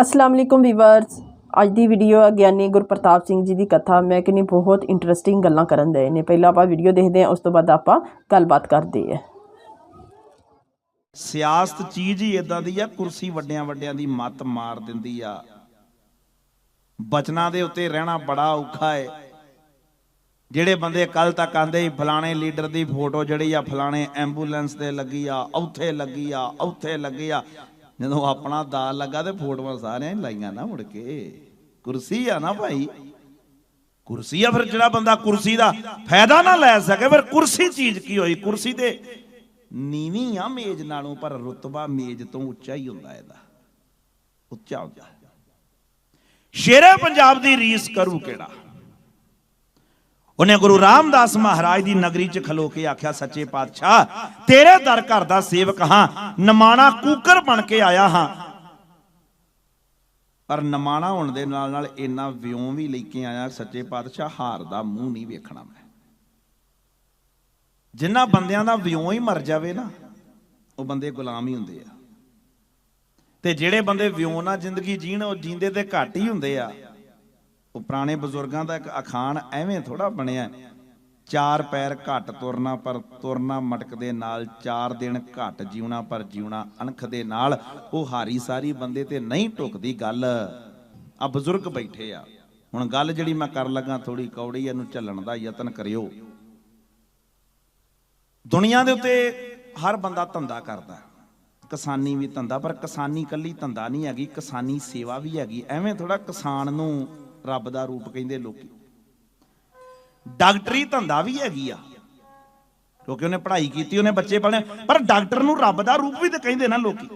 ਅਸਲਾਮ ਅਲੈਕੁਮ viewers. ਅੱਜ ਦੀ video ਹੈ ਗਿਆਨੀ ਗੁਰਪ੍ਰਤਾਪ ਸਿੰਘ ਜੀ ਦੀ ਕਥਾ। ਮੈਂ ਕਹਿੰਦੀ ਬਹੁਤ ਇੰਟਰਸਟਿੰਗ ਗੱਲਾਂ ਕਰਨ ਦੇ ਨੇ। ਪਹਿਲਾਂ ਆਪਾਂ ਵੀਡੀਓ ਦੇਖਦੇ ਹਾਂ, ਉਸ ਤੋਂ ਬਾਅਦ ਆਪਾਂ ਗੱਲਬਾਤ ਕਰਦੇ ਹਾਂ। ਸਿਆਸਤ ਚੀਜ਼ ਹੀ ਇਦਾਂ ਦੀ ਆ, ਕੁਰਸੀ ਵੱਡਿਆਂ ਵੱਡਿਆਂ ਦੀ ਮੱਤ ਮਾਰ ਦਿੰਦੀ ਆ। ਬਚਨਾਂ ਦੇ ਉੱਤੇ ਰਹਿਣਾ ਬੜਾ ਔਖਾ ਏ। ਜਿਹੜੇ ਬੰਦੇ ਕੱਲ ਤੱਕ ਆਂਦੇ ਸੀ, ਫਲਾਣੇ ਲੀਡਰ ਦੀ ਫੋਟੋ ਜਿਹੜੀ ਆ, ਫਲਾਣੇ ਐਂਬੂਲੈਂਸ ਤੇ ਲੱਗੀ ਆ, ਉੱਥੇ ਲੱਗੀ ਆ, ਉੱਥੇ ਲੱਗੀ ਆ। ਜਦੋਂ ਆਪਣਾ ਦਾਲ ਲੱਗਾ ਤੇ ਫੋਟੋਆਂ ਸਾਰਿਆਂ ਹੀ ਲਾਈਆਂ ਨਾ ਮੁੜ ਕੇ। ਕੁਰਸੀ ਆ ਨਾ ਭਾਈ। ਕੁਰਸੀ ਆ ਫਿਰ ਜਿਹੜਾ ਬੰਦਾ ਕੁਰਸੀ ਦਾ ਫਾਇਦਾ ਨਾ ਲੈ ਸਕੇ, ਫਿਰ ਕੁਰਸੀ ਚੀਜ਼ ਕੀ ਹੋਈ? ਕੁਰਸੀ ਤੇ ਨੀਵੀਂ ਆ ਮੇਜ਼ ਨਾਲੋਂ, ਪਰ ਰੁਤਬਾ ਮੇਜ਼ ਤੋਂ ਉੱਚਾ ਹੀ ਹੁੰਦਾ ਇਹਦਾ। ਉੱਚਾ ਹੁੰਦਾ ਸ਼ੇਰੇ ਪੰਜਾਬ ਦੀ ਰੀਸ ਕਰੂ ਕਿਹੜਾ? ਉਹਨੇ ਗੁਰੂ ਰਾਮਦਾਸ ਮਹਾਰਾਜ ਦੀ ਨਗਰੀ 'ਚ ਖਲੋ ਕੇ ਆਖਿਆ, ਸੱਚੇ ਪਾਤਸ਼ਾਹ, ਤੇਰੇ ਦਰ ਘਰ ਦਾ ਸੇਵਕ ਹਾਂ, ਨਮਾਣਾ ਕੂਕਰ ਬਣ ਕੇ ਆਇਆ ਹਾਂ। ਪਰ ਨਮਾਣਾ ਹੋਣ ਦੇ ਨਾਲ ਨਾਲ ਇੰਨਾ ਵਿਉਂ ਵੀ ਲੈ ਕੇ ਆਇਆ, ਸੱਚੇ ਪਾਤਸ਼ਾਹ, ਹਾਰ ਦਾ ਮੂੰਹ ਨਹੀਂ ਵੇਖਣਾ ਮੈਂ। ਜਿਨ੍ਹਾਂ ਬੰਦਿਆਂ ਦਾ ਵਿਉਂ ਹੀ ਮਰ ਜਾਵੇ ਨਾ, ਉਹ ਬੰਦੇ ਗੁਲਾਮ ਹੀ ਹੁੰਦੇ ਆ। ਤੇ ਜਿਹੜੇ ਬੰਦੇ ਵਿਉਂ ਨਾਲ ਜ਼ਿੰਦਗੀ ਜੀਣ, ਉਹ ਜੀਂਦੇ ਤੇ ਘੱਟ ਹੀ ਹੁੰਦੇ ਆ। ਉਹ ਪੁਰਾਣੇ ਬਜ਼ੁਰਗਾਂ ਦਾ ਇੱਕ ਅਖਾਣ ਐਵੇਂ ਥੋੜਾ ਬਣਿਆ। ਚਾਰ ਪੈਰ ਘੱਟ ਤੁਰਨਾ, ਪਰ ਤੁਰਨਾ ਮਟਕ ਦੇ ਨਾਲ, ਚਾਰ ਦਿਨ ਘੱਟ ਜਿਉਣਾ, ਪਰ ਜਿਉਣਾ ਅਣਖ ਦੇ ਨਾਲ। ਉਹ ਹਾਰੀ ਸਾਰੀ ਬੰਦੇ ਤੇ ਨਹੀਂ ਟੁਕਦੀ ਗੱਲ। ਆ ਬਜ਼ੁਰਗ ਬੈਠੇ ਆ। ਹੁਣ ਗੱਲ ਜਿਹੜੀ ਮੈਂ ਕਰਨ ਲੱਗਾ ਥੋੜੀ ਕੌੜੀ, ਇਹਨੂੰ ਝੱਲਣ ਦਾ ਯਤਨ ਕਰਿਓ। ਦੁਨੀਆ ਦੇ ਉੱਤੇ ਹਰ ਬੰਦਾ ਧੰਦਾ ਕਰਦਾ। ਕਿਸਾਨੀ ਵੀ ਧੰਦਾ, ਪਰ ਕਿਸਾਨੀ ਕੱਲੀ ਧੰਦਾ ਨਹੀਂ ਹੈਗੀ, ਕਿਸਾਨੀ ਸੇਵਾ ਵੀ ਹੈਗੀ। ਐਵੇਂ ਥੋੜਾ ਕਿਸਾਨ ਨੂੰ ਰੱਬ ਦਾ ਰੂਪ ਕਹਿੰਦੇ ਲੋਕੀ। ਡਾਕਟਰੀ ਧੰਦਾ ਵੀ ਹੈਗੀ ਆ। ਕਿਉਂਕਿ ਉਹਨੇ ਪੜ੍ਹਾਈ ਕੀਤੀ, ਉਹਨੇ ਬੱਚੇ ਪੜ੍ਹੇ, ਪਰ ਡਾਕਟਰ ਨੂੰ ਰੱਬ ਦਾ ਰੂਪ ਵੀ ਤੇ ਕਹਿੰਦੇ ਨਾ ਲੋਕੀ।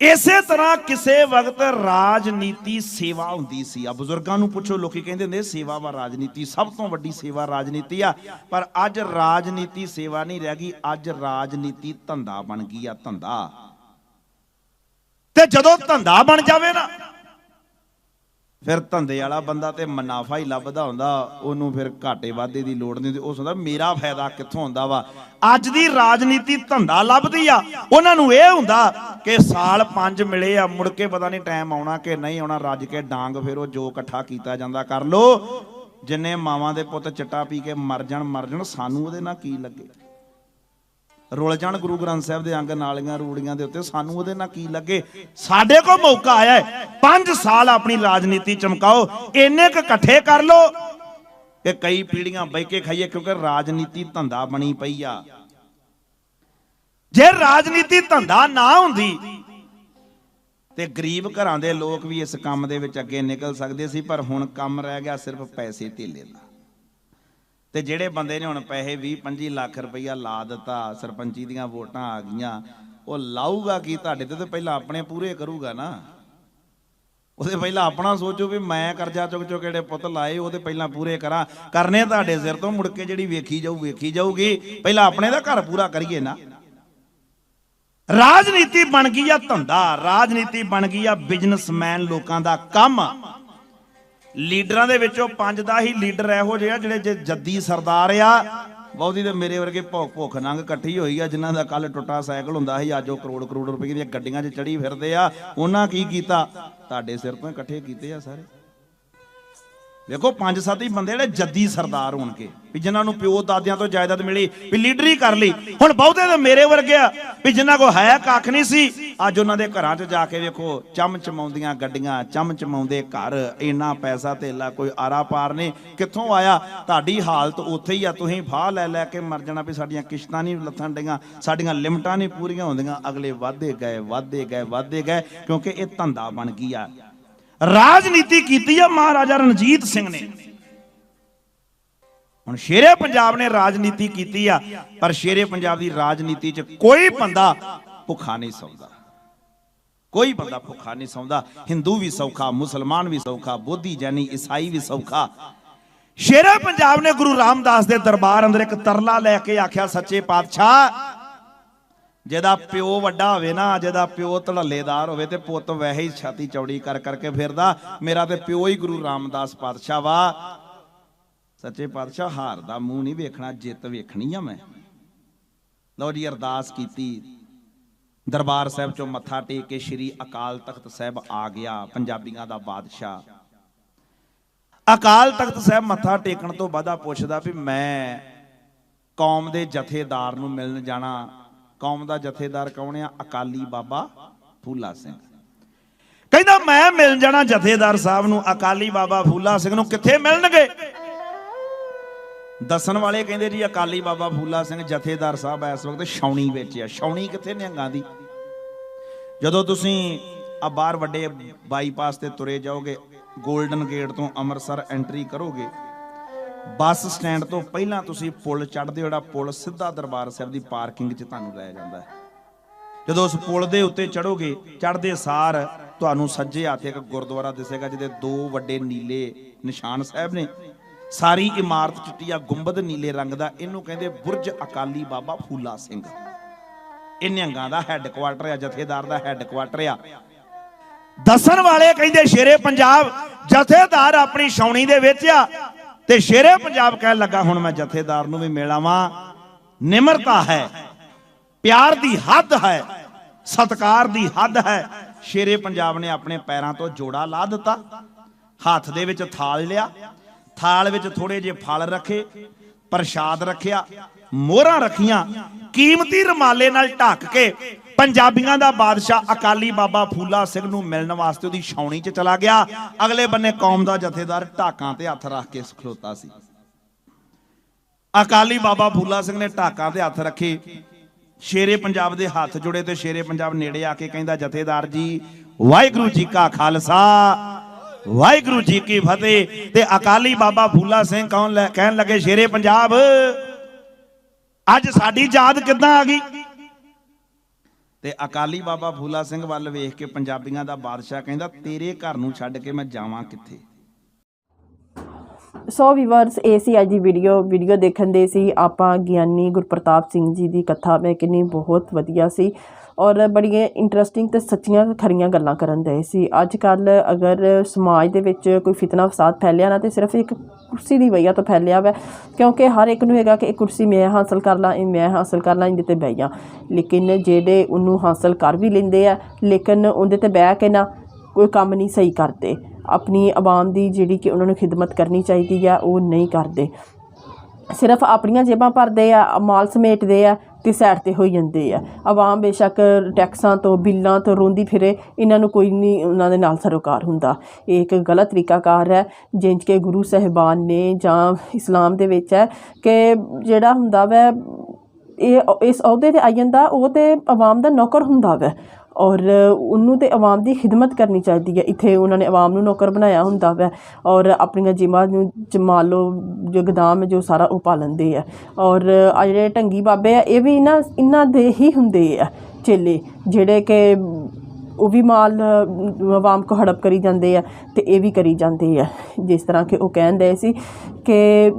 ਇਸੇ ਤਰ੍ਹਾਂ ਕਿਸੇ ਵਕਤ ਰਾਜਨੀਤੀ ਸੇਵਾ ਹੁੰਦੀ ਸੀ। ਆ ਬਜ਼ੁਰਗਾਂ ਨੂੰ ਪੁੱਛੋ, ਲੋਕੀ ਕਹਿੰਦੇ ਹੁੰਦੇ, ਸੇਵਾ ਵਾ ਰਾਜਨੀਤੀ, ਸਭ ਤੋਂ ਵੱਡੀ ਸੇਵਾ ਰਾਜਨੀਤੀ ਆ। ਪਰ ਅੱਜ ਰਾਜਨੀਤੀ ਸੇਵਾ ਨਹੀਂ ਰਹਿ ਗਈ, ਅੱਜ ਰਾਜਨੀਤੀ ਧੰਦਾ ਬਣ ਗਈ ਆ, ਧੰਦਾ। ਤੇ ਜਦੋਂ ਧੰਦਾ ਬਣ ਜਾਵੇ ਨਾ ਫਿਰ ਧੰਦੇ ਵਾਲਾ ਬੰਦਾ ਤੇ ਮੁਨਾਫਾ ਹੀ ਲੱਭਦਾ ਹੁੰਦਾ, ਉਹਨੂੰ ਫਿਰ ਘਾਟੇ ਵਾਧੇ ਦੀ ਲੋੜ ਨਹੀਂ ਹੁੰਦੀ। ਉਹ ਸੋਚਦਾ, ਮੇਰਾ ਫਾਇਦਾ ਕਿੱਥੋਂ ਹੁੰਦਾ ਵਾ? ਅੱਜ ਦੀ ਰਾਜਨੀਤੀ ਧੰਦਾ ਲੱਭਦੀ ਆ। ਉਹਨਾਂ ਨੂੰ ਇਹ ਹੁੰਦਾ ਕਿ ਸਾਲ 5 ਮਿਲੇ ਆ, ਮੁੜ ਕੇ ਪਤਾ ਨਹੀਂ ਟਾਈਮ ਆਉਣਾ ਕਿ ਨਹੀਂ ਆਉਣਾ, ਰੱਜ ਕੇ ਡਾਂਗ ਫਿਰ ਉਹ ਜੋ ਇਕੱਠਾ ਕੀਤਾ ਜਾਂਦਾ। ਕਰ ਲੋ ਜਿੰਨੇ ਮਾਵਾਂ ਦੇ ਪੁੱਤ ਚਿੱਟਾ ਪੀ ਕੇ ਮਰ ਜਾਣ ਮਰ ਜਾਣ, ਸਾਨੂੰ ਉਹਦੇ ਨਾਲ ਕੀ ਲੱਗੇ? ਰੁਲ ਜਾਣ ਗੁਰੂ ਗ੍ਰੰਥ ਸਾਹਿਬ ਦੇ ਅੰਗ ਨਾਲੀਆਂ ਰੂੜੀਆਂ ਦੇ ਉੱਤੇ। ਸਾਨੂੰ ਉਹਦੇ ਨਾਲ ਕੀ ਲੱਗੇ? ਸਾਡੇ ਕੋਲ ਮੌਕਾ ਆਇਆ ਹੈ। 5 ਸਾਲ ਆਪਣੀ ਰਾਜਨੀਤੀ ਚਮਕਾਓ, ਇੰਨੇ ਕ ਇਕੱਠੇ ਕਰ ਲਓ ਕਿ ਕਈ ਪੀੜੀਆਂ ਬਹਿ ਕੇ ਖਾਈਏ ਕਿਉਂਕਿ ਰਾਜਨੀਤੀ ਧੰਦਾ ਬਣੀ ਪਈ ਆ। ਜੇ ਰਾਜਨੀਤੀ ਧੰਦਾ ਨਾ ਹੁੰਦੀ ਤੇ ਗਰੀਬ ਘਰਾਂ ਦੇ ਲੋਕ ਵੀ ਇਸ ਕੰਮ ਦੇ ਵਿੱਚ ਅੱਗੇ ਨਿਕਲ ਸਕਦੇ ਸੀ, ਪਰ ਹੁਣ ਕੰਮ ਰਹਿ ਗਿਆ ਸਿਰਫ ਪੈਸੇ ਧੇਲੇ ਦਾ ਤੇ ਜਿਹੜੇ ਬੰਦੇ ਨੇ ਹੁਣ ਪੈਸੇ 20 25 ਲੱਖ ਰੁਪਈਆ ਲਾ ਦਿੱਤਾ, ਸਰਪੰਚੀ ਦੀਆਂ ਵੋਟਾਂ ਆ ਗਈਆਂ, ਉਹ ਲਾਊਗਾ ਕੀ ਤੁਹਾਡੇ ਤੇ ਤੇ ਪਹਿਲਾਂ ਆਪਣੇ ਪੂਰੇ ਕਰੂਗਾ ਨਾ? ਉਹਦੇ ਪਹਿਲਾਂ ਆਪਣਾ ਸੋਚੋ ਵੀ ਮੈਂ ਕਰਜ਼ਾ ਚੁੱਕ ਚੁੱਕ ਜਿਹੜੇ ਪੁੱਤ ਲਾਏ, ਉਹਦੇ ਪਹਿਲਾਂ ਪੂਰੇ ਕਰਾਂ। ਕਰਨੇ ਤੁਹਾਡੇ ਸਿਰ ਤੋਂ, ਮੁੜ ਕੇ ਜਿਹੜੀ ਵੇਖੀ ਜਾਊ, ਵੇਖੀ ਜਾਊਗੀ। ਪਹਿਲਾਂ ਆਪਣੇ ਦਾ ਘਰ ਪੂਰਾ ਕਰੀਏ ਨਾ। ਰਾਜਨੀਤੀ ਬਣ ਗਈ ਆ ਧੰਦਾ, ਰਾਜਨੀਤੀ ਬਣ ਗਈ ਆ ਬਿਜ਼ਨਸਮੈਨ ਲੋਕਾਂ ਦਾ ਕੰਮ। ਲੀਡਰਾਂ ਦੇ ਵਿੱਚੋਂ ਪੰਜ ਦਾ ਹੀ ਲੀਡਰ ਇਹੋ ਜਿਹੇ ਆ ਜਿਹੜੇ ਜੇ ਜੱਦੀ ਸਰਦਾਰ ਆ। ਬਹੁਤੀ ਤੇ ਮੇਰੇ ਵਰਗੇ ਭੁੱਖ ਭੁੱਖ ਨੰਗ ਇਕੱਠੀ ਹੋਈ ਆ, ਜਿਨ੍ਹਾਂ ਦਾ ਕੱਲ ਟੁੱਟਾ ਸਾਈਕਲ ਹੁੰਦਾ ਸੀ, ਅੱਜ ਉਹ ਕਰੋੜ ਕਰੋੜ ਰੁਪਏ ਦੀਆਂ ਗੱਡੀਆਂ 'ਚ ਚੜੀ ਫਿਰਦੇ ਆ। ਉਹਨਾਂ ਕੀ ਕੀਤਾ? ਤੁਹਾਡੇ ਸਿਰ ਤੋਂ ਇਕੱਠੇ ਕੀਤੇ ਆ ਸਾਰੇ। ਵੇਖੋ ਪੰਜ ਸੱਤ ਹੀ ਬੰਦੇ ਜਿਹੜੇ ਜੱਦੀ ਸਰਦਾਰ ਹੋਣਗੇ, ਵੀ ਜਿਨ੍ਹਾਂ ਨੂੰ ਪਿਓ ਦਾਦਿਆਂ ਤੋਂ ਜਾਇਦਾਦ ਮਿਲੀ, ਵੀ ਲੀਡਰੀ ਕਰ ਲਈ। ਹੁਣ ਬਹੁਤੇ ਤਾਂ ਮੇਰੇ ਵਰਗੇ ਆ, ਵੀ ਜਿਨ੍ਹਾਂ ਕੋ ਹੈ ਕੱਖ ਨਹੀਂ ਸੀ, ਅੱਜ ਉਹਨਾਂ ਦੇ ਘਰਾਂ 'ਚ ਜਾ ਕੇ ਵੇਖੋ, ਚਮ ਚਮਾਉਂਦੀਆਂ ਗੱਡੀਆਂ, ਚਮ ਚਮਾਉਂਦੇ ਘਰ, ਇੰਨਾ ਪੈਸਾ ਧੇਲਾ, ਕੋਈ ਆਰਾ ਪਾਰ ਨਹੀਂ, ਕਿੱਥੋਂ ਆਇਆ? ਤੁਹਾਡੀ ਹਾਲਤ ਉੱਥੇ ਹੀ ਆ, ਤੁਸੀਂ ਫਾਹ ਲੈ ਲੈ ਕੇ ਮਰ ਜਾਣਾ, ਵੀ ਸਾਡੀਆਂ ਕਿਸ਼ਤਾਂ ਨਹੀਂ ਲੱਥਣ ਡੀਆਂ ਸਾਡੀਆਂ ਲਿਮਟਾਂ ਨਹੀਂ ਪੂਰੀਆਂ ਹੁੰਦੀਆਂ, ਅਗਲੇ ਵਾਧੇ ਗਏ ਵਾਧੇ ਗਏ ਵਾਧੇ ਗਏ, ਕਿਉਂਕਿ ਇਹ ਧੰਦਾ ਬਣ ਗਈ ਆ। ਰਾਜਨੀਤੀ ਕੀਤੀ ਆ ਮਹਾਰਾਜਾ ਰਣਜੀਤ ਸਿੰਘ ਨੇ। ਹੁਣ ਸ਼ੇਰੇ ਪੰਜਾਬ ਨੇ ਰਾਜਨੀਤੀ ਕੀਤੀ ਆ, ਪਰ ਸ਼ੇਰੇ ਪੰਜਾਬ ਦੀ ਰਾਜਨੀਤੀ 'ਚ ਕੋਈ ਬੰਦਾ ਭੁੱਖਾ ਨਹੀਂ ਸੌਂਦਾ। ਕੋਈ ਬੰਦਾ ਭੁੱਖਾ ਨਹੀਂ ਸੌਂਦਾ। ਹਿੰਦੂ ਵੀ ਸੌਖਾ, ਮੁਸਲਮਾਨ ਵੀ ਸੌਖਾ, ਬੋਧੀ ਜੈਨੀ, ਈਸਾਈ ਵੀ ਸੌਖਾ। ਸ਼ੇਰੇ ਪੰਜਾਬ ਨੇ ਗੁਰੂ ਰਾਮਦਾਸ ਦੇ ਦਰਬਾਰ ਅੰਦਰ ਇੱਕ ਤਰਲਾ ਲੈ ਕੇ ਆਖਿਆ, ਸੱਚੇ ਪਾਤਸ਼ਾਹ ਜਿਹਦਾ ਪਿਓ ਵੱਡਾ ਹੋਵੇ ਨਾ, ਜਿਹਦਾ ਪਿਓ ਧੜੱਲੇਦਾਰ ਹੋਵੇ ਤੇ ਪੁੱਤ ਵੈਸੇ ਹੀ ਛਾਤੀ ਚੌੜੀ ਕਰ ਕਰਕੇ ਫਿਰਦਾ, ਮੇਰਾ ਤੇ ਪਿਓ ਹੀ ਗੁਰੂ ਰਾਮਦਾਸ ਪਾਤਸ਼ਾਹ ਵਾ। ਸੱਚੇ ਪਾਤਸ਼ਾਹ, ਹਾਰ ਦਾ ਮੂੰਹ ਨਹੀਂ ਵੇਖਣਾ, ਜਿੱਤ ਵੇਖਣੀ ਆ ਮੈਂ। ਲਓ ਜੀ, ਅਰਦਾਸ ਕੀਤੀ। ਦਰਬਾਰ ਸਾਹਿਬ ਚੋਂ ਮੱਥਾ ਟੇਕ ਕੇ ਸ੍ਰੀ ਅਕਾਲ ਤਖਤ ਸਾਹਿਬ ਆ ਗਿਆ, ਪੰਜਾਬੀਆਂ ਦਾ ਬਾਦਸ਼ਾਹ। ਅਕਾਲ ਤਖਤ ਸਾਹਿਬ ਮੱਥਾ ਟੇਕਣ ਤੋਂ ਬਾਅਦ ਆ ਪੁੱਛਦਾ ਵੀ ਮੈਂ ਕੌਮ ਦੇ ਜਥੇਦਾਰ ਨੂੰ ਮਿਲਣ ਜਾਣਾ ਕੌਮ ਦਾ ਜਥੇਦਾਰ ਕੌਣ ਆ? ਅਕਾਲੀ ਬਾਬਾ ਫੂਲਾ ਸਿੰਘ। ਕਹਿੰਦਾ, ਮੈਂ ਮਿਲ ਜਾਣਾ ਜਥੇਦਾਰ ਸਾਹਿਬ ਨੂੰ, ਅਕਾਲੀ ਬਾਬਾ ਫੂਲਾ ਸਿੰਘ ਨੂੰ। ਕਿੱਥੇ ਮਿਲਣਗੇ? ਦੱਸਣ ਵਾਲੇ ਕਹਿੰਦੇ ਜੀ, ਅਕਾਲੀ ਬਾਬਾ ਫੂਲਾ ਸਿੰਘ ਜਥੇਦਾਰ ਸਾਹਿਬ ਇਸ ਵਕਤ ਛਾਉਣੀ ਵਿੱਚ ਆ। ਛਾਉਣੀ ਕਿੱਥੇ ਨਿਹੰਗਾਂ ਦੀ? ਜਦੋਂ ਤੁਸੀਂ ਆ ਬਾਹਰ ਵੱਡੇ ਬਾਈਪਾਸ ਤੇ ਤੁਰੇ ਜਾਓਗੇ 골ਡਨ ਗੇਟ ਤੋਂ ਅੰਮ੍ਰਿਤਸਰ ਐਂਟਰੀ ਕਰੋਗੇ ਬੱਸ ਸਟੈਂਡ ਤੋਂ ਪਹਿਲਾਂ ਤੁਸੀਂ ਪੁਲ ਚੜ੍ਹਦੇ ਹੋ, ਜਿਹੜਾ ਪੁਲ ਸਿੱਧਾ ਦਰਬਾਰ ਸਾਹਿਬ ਦੀ ਪਾਰਕਿੰਗ 'ਚ ਤੁਹਾਨੂੰ ਲੈ ਜਾਂਦਾ ਹੈ। ਜਦੋਂ ਉਸ ਪੁਲ ਦੇ ਉੱਤੇ ਚੜੋਗੇ ਚੜ੍ਹਦੇ ਸਾਰ ਤੁਹਾਨੂੰ ਸੱਜੇ ਹੱਥ ਇੱਕ ਗੁਰਦੁਆਰਾ ਦਿਸੇਗਾ, ਜਿਹਦੇ ਦੋ ਵੱਡੇ ਨੀਲੇ ਨਿਸ਼ਾਨ ਸਾਹਿਬ ਨੇ। ਸਾਰੀ ਇਮਾਰਤ ਚਿੱਟੀ ਆ, ਗੁੰਬਦ ਨੀਲੇ ਰੰਗ ਦਾ। ਇਹਨੂੰ ਕਹਿੰਦੇ ਬੁਰਜ ਅਕਾਲੀ ਬਾਬਾ ਫੂਲਾ ਸਿੰਘ। ਇਹ ਨਿਹੰਗਾਂ ਦਾ ਹੈੱਡਕੁਆਟਰ ਆ, ਜਥੇਦਾਰ ਦਾ ਹੈੱਡਕੁਆਟਰ ਆ। ਦੱਸਣ ਵਾਲੇ ਕਹਿੰਦੇ, ਸ਼ੇਰੇ ਪੰਜਾਬ ਜਥੇਦਾਰ ਆਪਣੀ ਛਾਉਣੀ ਦੇ ਵਿੱਚ ਆ। ਤੇ ਸ਼ੇਰੇ ਪੰਜਾਬ ਕਹਿਣ ਲੱਗਾ, ਹੁਣ ਮੈਂ ਜਥੇਦਾਰ ਨੂੰ ਵੀ ਮਿਲਾਵਾਂ। ਨਿਮਰਤਾ ਹੈ, ਪਿਆਰ ਦੀ ਹੱਦ ਹੈ, ਸਤਕਾਰ ਦੀ ਹੱਦ ਹੈ। ਸ਼ੇਰੇ ਪੰਜਾਬ ਨੇ ਆਪਣੇ ਪੈਰਾਂ ਤੋਂ ਜੋੜਾ ਲਾ ਦਿੱਤਾ। ਹੱਥ ਦੇ ਵਿੱਚ ਥਾਲ ਲਿਆ। ਥਾਲ ਵਿੱਚ ਥੋੜੇ ਜਿਹੇ ਫਲ ਰੱਖੇ, ਪ੍ਰਸ਼ਾਦ ਰੱਖਿਆ, ਮੋਹਰਾਂ ਰੱਖੀਆਂ, ਕੀਮਤੀ ਰਮਾਲੇ ਨਾਲ ਢੱਕ ਕੇ ਪੰਜਾਬੀਆਂ ਦਾ ਬਾਦਸ਼ਾਹ ਅਕਾਲੀ ਬਾਬਾ ਫੂਲਾ ਸਿੰਘ ਨੂੰ ਮਿਲਣ ਵਾਸਤੇ ਉਹਦੀ ਛਾਉਣੀ 'ਚ ਚਲਾ ਗਿਆ। ਅਗਲੇ ਬੰਨੇ ਕੌਮ ਦਾ ਜਥੇਦਾਰ ਢਾਕਾਂ ਤੇ ਹੱਥ ਰੱਖ ਕੇ ਖਲੋਤਾ ਸੀ। ਅਕਾਲੀ ਬਾਬਾ ਫੂਲਾ ਸਿੰਘ ਨੇ ਢਾਕਾਂ ਤੇ ਹੱਥ ਰੱਖੇ। ਸ਼ੇਰੇ ਪੰਜਾਬ ਦੇ ਹੱਥ ਜੁੜੇ ਤੇ ਸ਼ੇਰੇ ਪੰਜਾਬ ਨੇੜੇ ਆ ਕੇ ਕਹਿੰਦਾ, ਜਥੇਦਾਰ ਜੀ, ਵਾਹਿਗੁਰੂ ਜੀ ਕਾ ਖਾਲਸਾ, ਵਾਹਿਗੁਰੂ ਜੀ ਕੀ ਫਤਿਹ। ਤੇ ਅਕਾਲੀ ਬਾਬਾ ਫੂਲਾ ਸਿੰਘ ਕੌਣ ਲੈ- ਕਹਿਣ ਲੱਗੇ, ਸ਼ੇਰੇ ਪੰਜਾਬ, ਅੱਜ ਸਾਡੀ ਯਾਦ ਕਿੱਦਾਂ ਆ ਗਈ? ਤੇ ਅਕਾਲੀ ਬਾਬਾ ਫੂਲਾ ਸਿੰਘ ਵੱਲ ਵੇਖ ਕੇ ਪੰਜਾਬੀਆਂ ਦਾ ਬਾਦਸ਼ਾਹ ਕਹਿੰਦਾ, ਤੇਰੇ ਘਰ ਨੂੰ ਛੱਡ ਕੇ ਮੈਂ ਜਾਵਾਂ ਕਿੱਥੇ? ਸੋ ਵੀਵਰਸ ਇਹ ਸੀ ਅੱਜ ਦੀ ਵੀਡੀਓ ਵੀਡੀਓ ਦੇਖਣ ਦੇ ਸੀ ਆਪਾਂ ਗਿਆਨੀ ਗੁਰਪ੍ਰਤਾਪ ਸਿੰਘ ਜੀ ਦੀ ਕਥਾ ਮੈਂ ਕਿੰਨੀ ਬਹੁਤ ਵਧੀਆ ਸੀ। ਔਰ ਬੜੀਆਂ ਇੰਟਰਸਟਿੰਗ ਅਤੇ ਸੱਚੀਆਂ ਖਰੀਆਂ ਗੱਲਾਂ ਕਰਨ ਦੇ ਸੀ। ਅੱਜ ਕੱਲ੍ਹ ਅਗਰ ਸਮਾਜ ਦੇ ਵਿੱਚ ਕੋਈ ਫਿਤਨਾ ਫਸਾਦ ਫੈਲਿਆ ਨਾ ਤੇ ਸਿਰਫ ਇੱਕ ਕੁਰਸੀ ਦੀ ਵਜ੍ਹਾ ਤੋਂ ਫੈਲਿਆ ਵੈ, ਕਿਉਂਕਿ ਹਰ ਇੱਕ ਨੂੰ ਹੈਗਾ ਕਿ ਇਹ ਕੁਰਸੀ ਮੈਂ ਹਾਸਲ ਕਰ ਲਾਂ, ਇਹ ਮੈਂ ਹਾਸਲ ਕਰ ਲਾਂ, ਇਹਦੇ ਤੇ ਬਹਿ ਜਾ। ਲੇਕਿਨ ਜਿਹੜੇ ਉਹਨੂੰ ਹਾਸਲ ਕਰ ਵੀ ਲੈਂਦੇ ਆ, ਲੇਕਿਨ ਉਹਦੇ ਤੇ ਬਹਿ ਕੇ ਨਾ ਕੋਈ ਕੰਮ ਨਹੀਂ ਸਹੀ ਕਰਦੇ। ਆਪਣੀ ਆਵਾਮ ਦੀ ਜਿਹੜੀ ਕਿ ਉਹਨਾਂ ਨੂੰ ਖਿਦਮਤ ਕਰਨੀ ਚਾਹੀਦੀ ਆ, ਉਹ ਨਹੀਂ ਕਰਦੇ। ਸਿਰਫ ਆਪਣੀਆਂ ਜੇਬਾਂ ਭਰਦੇ ਆ, ਮਾਲ ਸਮੇਟਦੇ ਆ ਤੇ ਸਾਈਡ ਤੇ ਹੋਈ ਜਾਂਦੇ ਆ। ਆਵਾਮ ਬੇਸ਼ੱਕ ਟੈਕਸਾਂ ਤੋਂ, ਬਿੱਲਾਂ ਤੋਂ ਰੋਂਦੀ ਫਿਰੇ, ਇਹਨਾਂ ਨੂੰ ਕੋਈ ਨਹੀਂ ਉਹਨਾਂ ਦੇ ਨਾਲ ਸਰੋਕਾਰ ਹੁੰਦਾ। ਇਹ ਇੱਕ ਗਲਤ ਤਰੀਕਾਕਾਰ ਹੈ ਜਿੰਜ ਕਿ ਗੁਰੂ ਸਾਹਿਬਾਨ ਨੇ ਜਾਂ ਇਸਲਾਮ ਦੇ ਵਿੱਚ ਹੈ ਕਿ ਜਿਹੜਾ ਹੁੰਦਾ ਵੈ, ਇਹ, ਇਸ ਅਹੁਦੇ ਤੇ ਆ ਜਾਂਦਾ, ਉਹ ਤੇ ਆਵਾਮ ਦਾ ਨੌਕਰ ਹੁੰਦਾ ਵੈ। ਔਰ ਉਹਨੂੰ ਤੇ ਆਵਾਮ ਦੀ ਖਿਦਮਤ ਕਰਨੀ ਚਾਹੀਦੀ ਹੈ। ਇੱਥੇ ਉਹਨਾਂ ਨੇ ਆਵਾਮ ਨੂੰ ਨੌਕਰ ਬਣਾਇਆ ਹੁੰਦਾ ਵੈ ਔਰ ਆਪਣੀਆਂ ਜਿਮਾਂ ਨੂੰ ਜਮਾ ਲੋ ਜੋ ਗਦਾਮ ਹੈ ਜੋ ਸਾਰਾ ਉਹ ਪਾ ਲੈਂਦੇ ਆ। ਔਰ ਆ ਜਿਹੜੇ ਢੰਗੀ ਬਾਬੇ ਆ ਇਹ ਵੀ ਨਾ ਇਹਨਾਂ ਦੇ ਹੀ ਹੁੰਦੇ ਆ ਚੇਲੇ ਜਿਹੜੇ ਕਿ ਉਹ ਵੀ ਮਾਲ ਅ, ਆਵਾਮ ਕੋ ਹੜਪ ਕਰੀ ਜਾਂਦੇ ਆ ਤੇ ਇਹ ਵੀ ਕਰੀ ਜਾਂਦੇ ਆ। ਜਿਸ ਤਰ੍ਹਾਂ ਕਿ ਉਹ ਕਹਿੰਦੇ ਸੀ ਕਿ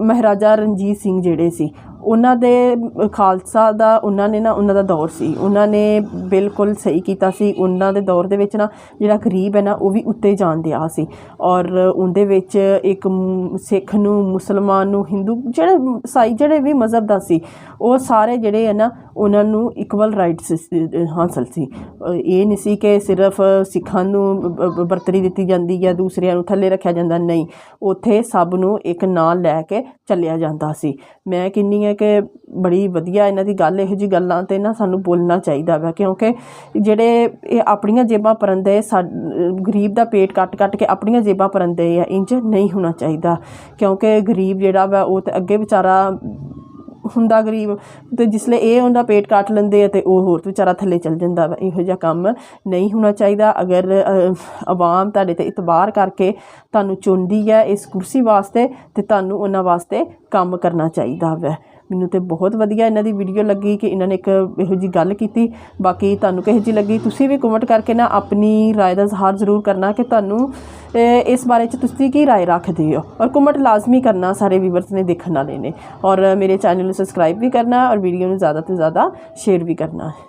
ਮਹਾਰਾਜਾ ਰਣਜੀਤ ਸਿੰਘ ਜਿਹੜੇ ਸੀ ਉਹਨਾਂ ਦੇ ਖਾਲਸਾ ਦਾ, ਉਹਨਾਂ ਨੇ ਨਾ ਉਹਨਾਂ ਦਾ ਦੌਰ ਸੀ। ਉਹਨਾਂ ਨੇ ਬਿਲਕੁਲ ਸਹੀ ਕੀਤਾ ਸੀ। ਉਹਨਾਂ ਦੇ ਦੌਰ ਦੇ ਵਿੱਚ ਨਾ ਜਿਹੜਾ ਗਰੀਬ ਹੈ ਨਾ, ਉਹ ਵੀ ਉੱਤੇ ਜਾਣ ਦਿਆ ਸੀ। ਔਰ ਉਹਦੇ ਵਿੱਚ ਇੱਕ ਸਿੱਖ ਨੂੰ, ਮੁਸਲਮਾਨ ਨੂੰ, ਹਿੰਦੂ ਜਿਹੜੇ ਸਾਈ ਜਿਹੜੇ ਵੀ ਮਜ਼ਹਬ ਦਾ ਸੀ, ਉਹ ਸਾਰੇ ਜਿਹੜੇ ਹੈ ਨਾ, ਉਹਨਾਂ ਨੂੰ ਇਕੁਅਲ ਰਾਈਟਸ ਹਾਸਲ ਸੀ। ਇਹ ਨਹੀਂ ਸੀ ਕਿ ਸਿਰਫ ਸਿੱਖਾਂ ਨੂੰ ਬਰਤਰੀ ਦਿੱਤੀ ਜਾਂਦੀ ਹੈ ਦੂਸਰਿਆਂ ਨੂੰ ਥੱਲੇ ਰੱਖਿਆ ਜਾਂਦਾ। ਨਹੀਂ। ਉੱਥੇ ਸਭ ਨੂੰ ਇੱਕ ਨਾਂ ਲੈ ਕੇ ਚੱਲਿਆ ਜਾਂਦਾ ਸੀ। ਮੈਂ ਕਿੰਨੀ ਹਾਂ ਕਿ ਬੜੀ ਵਧੀਆ ਇਹਨਾਂ ਦੀ ਗੱਲ, ਇਹੋ ਜੀ ਗੱਲਾਂ ਤੇ ਨਾ ਸਾਨੂੰ ਬੋਲਣਾ ਚਾਹੀਦਾ ਵਾ, ਕਿਉਂਕਿ ਜਿਹੜੇ ਇਹ ਆਪਣੀਆਂ ਜੇਬਾਂ ਭਰਨ ਪਰੰਦੇ ਗਰੀਬ ਦਾ ਪੇਟ ਕੱਟ ਕੱਟ ਕੇ ਆਪਣੀਆਂ ਜੇਬਾਂ ਭਰਨ ਦੇ ਆ ਇੰਜ ਨਹੀਂ ਹੋਣਾ ਚਾਹੀਦਾ। ਕਿਉਂਕਿ ਗਰੀਬ ਜਿਹੜਾ ਵਾ, ਉਹ ਤੇ ਅੱਗੇ ਵਿਚਾਰਾ ਹੁੰਦਾ ਗਰੀਬ, ਤੇ ਜਿਸਲੇ ਇਹ ਉਹਦਾ ਪੇਟ ਕੱਟ ਲੈਂਦੇ ਆ ਤੇ ਉਹ ਹੋਰ ਵਿਚਾਰਾ ਥੱਲੇ ਚਲ ਜਾਂਦਾ ਵਾ, ਇਹੋ ਜਿਹਾ ਕੰਮ ਨਹੀਂ ਹੋਣਾ ਚਾਹੀਦਾ। ਅਗਰ ਆਵਾਮ ਤੁਹਾਡੇ ਤੇ ਇਤਬਾਰ ਕਰਕੇ ਤੁਹਾਨੂੰ ਚੁਣਦੀ ਹੈ ਇਸ ਕੁਰਸੀ ਵਾਸਤੇ, ਤੇ ਤੁਹਾਨੂੰ ਉਹਨਾਂ ਵਾਸਤੇ ਕੰਮ ਕਰਨਾ ਚਾਹੀਦਾ ਵੈ। ਮੈਨੂੰ ਤੇ ਬਹੁਤ ਵਧੀਆ ਇਹਨਾਂ ਦੀ ਵੀਡੀਓ ਲੱਗੀ ਕਿ ਇਹਨਾਂ ਨੇ ਇੱਕ ਇਹੋ ਜੀ ਗੱਲ ਕੀਤੀ ਬਾਕੀ ਤੁਹਾਨੂੰ ਕਿਹੋ ਜੀ ਲੱਗੀ ਤੁਸੀਂ ਵੀ ਕਮੈਂਟ ਕਰਕੇ ਨਾ ਆਪਣੀ رائے ਦਾ ਇਜ਼ਹਾਰ ਜ਼ਰੂਰ ਕਰਨਾ ਕਿ ਤੁਹਾਨੂੰ ਅ, ਇਸ ਬਾਰੇ ਚ ਤੁਸੀਂ ਕੀ رائے ਰੱਖਦੇ ਹੋ ਔਰ ਕਮੈਂਟ ਲਾਜ਼ਮੀ ਕਰਨਾ ਸਾਰੇ ਵੀਵਰਸ ਨੇ ਦੇਖਣ ਵਾਲੇ ਨੇ ਔਰ ਮੇਰੇ ਚੈਨਲ ਨੂੰ ਸਬਸਕ੍ਰਾਈਬ ਵੀ ਕਰਨਾ ਔਰ ਵੀਡੀਓ ਨੂੰ ਜ਼ਿਆਦਾ ਤੋਂ ਜ਼ਿਆਦਾ ਸ਼ੇਅਰ ਵੀ ਕਰਨਾ ਹੈ